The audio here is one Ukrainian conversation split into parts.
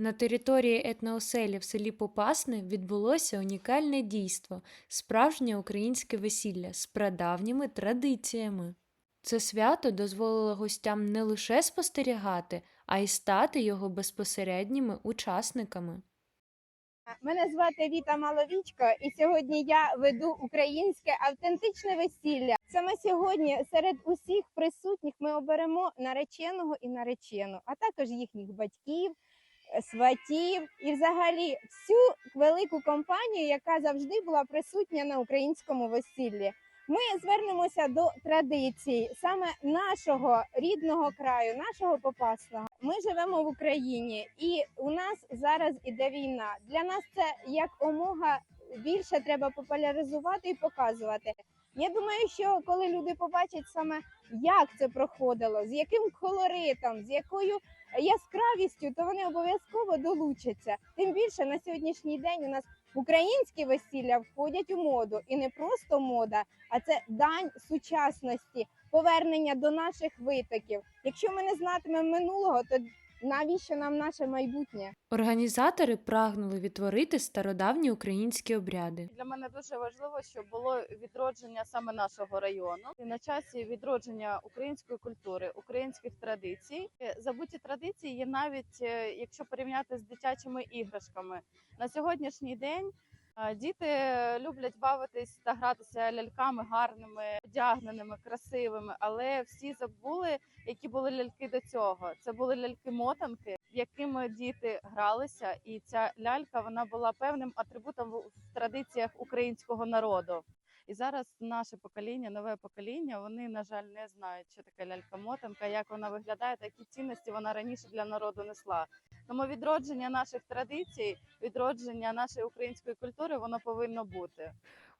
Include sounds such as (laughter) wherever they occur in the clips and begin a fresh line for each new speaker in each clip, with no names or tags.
На території етнооселі в селі Попасне відбулося унікальне дійство справжнє українське весілля з прадавніми традиціями. Це свято дозволило гостям не лише спостерігати, а й стати його безпосередніми учасниками.
Мене звати Віта Маловічко, і сьогодні я веду українське автентичне весілля. Саме сьогодні серед усіх присутніх ми оберемо нареченого і наречену, а також їхніх батьків, сватів і взагалі всю велику компанію, яка завжди була присутня на українському весіллі. Ми звернемося до традицій саме нашого рідного краю, нашого попасного. Ми живемо в Україні, і у нас зараз іде війна. Для нас це як омога більше треба популяризувати і показувати. Я думаю, що коли люди побачать саме, як це проходило, з яким колоритом, з якою яскравістю, то вони обов'язково долучаться. Тим більше на сьогоднішній день у нас українські весілля входять у моду, і не просто мода, а це дань сучасності, повернення до наших витоків. Якщо ми не знатимемо минулого, то навіщо нам наше майбутнє?
Організатори прагнули відтворити стародавні українські обряди.
Для мене дуже важливо, щоб було відродження саме нашого району. І на часі відродження української культури, українських традицій. Е, Забуті традиції є навіть е, якщо порівняти з дитячими іграшками. На сьогоднішній день діти люблять бавитись та гратися ляльками гарними, одягненими, красивими, але всі забули, які були ляльки до цього. Це були ляльки-мотанки, якими діти гралися, і ця лялька вона була певним атрибутом в традиціях українського народу. І зараз наше покоління, нове покоління, вони на жаль не знають, що таке лялька-мотанка, як вона виглядає, та які цінності вона раніше для народу несла. Тому відродження наших традицій, відродження нашої української культури, воно повинно бути.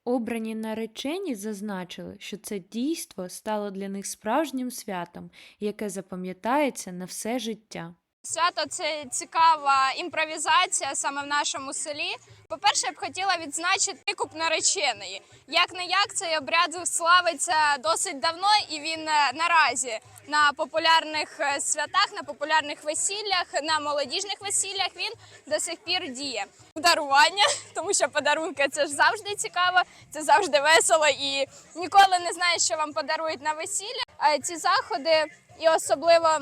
Обрані наречені зазначили, що це дійство стало для них справжнім святом, яке запам'ятається на все життя.
Свято це цікава імпровізація саме в нашому селі. По-перше, я б хотіла відзначити викуп нареченої. Як не як цей обряд славиться досить давно, і він е, наразі на популярних е, святах, на популярних весіллях, на молодіжних весіллях він до сих пір діє. Дарування, (laughs) тому що подарунки це ж завжди цікаво, це завжди весело і ніколи не знаєш, що вам подарують на весілля. А ці заходи і особливо.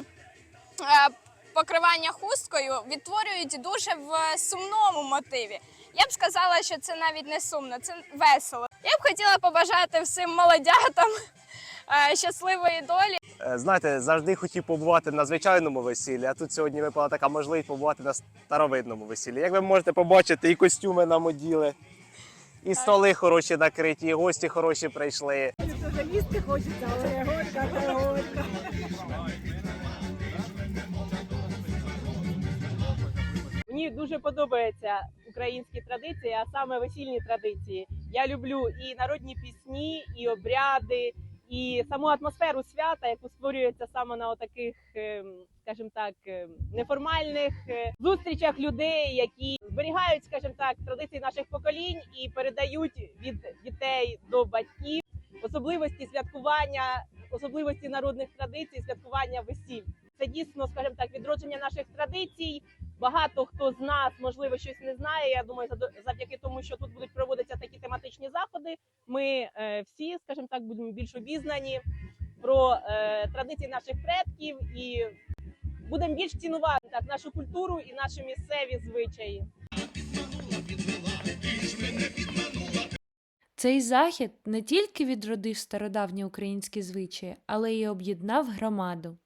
Покривання хусткою відтворюють дуже в сумному мотиві. Я б сказала, що це навіть не сумно, це весело. Я б хотіла побажати всім молодятам е, щасливої долі.
Е, Знаєте, завжди хотів побувати на звичайному весіллі, а тут сьогодні випала така можливість побувати на старовидному весіллі. Як ви можете побачити, і костюми нам оділи, і столи хороші накриті, і гості хороші прийшли.
Дуже їсти хочеться, але горька, горька. Дуже подобаються українські традиції, а саме весільні традиції. Я люблю і народні пісні, і обряди, і саму атмосферу свята, яку створюється саме на таких, скажімо так, ем, неформальних е, зустрічах людей, які зберігають, скажімо так, традиції наших поколінь і передають від дітей до батьків особливості святкування, особливості народних традицій, святкування весіль. Це дійсно, скажімо так, відродження наших традицій. Багато хто з нас можливо щось не знає. Я думаю, завдяки тому, що тут будуть проводитися такі тематичні заходи. Ми е, всі, скажімо так, будемо більш обізнані про е, традиції наших предків і будемо більш цінувати так нашу культуру і наші місцеві звичаї.
Цей захід не тільки відродив стародавні українські звичаї, але й об'єднав громаду.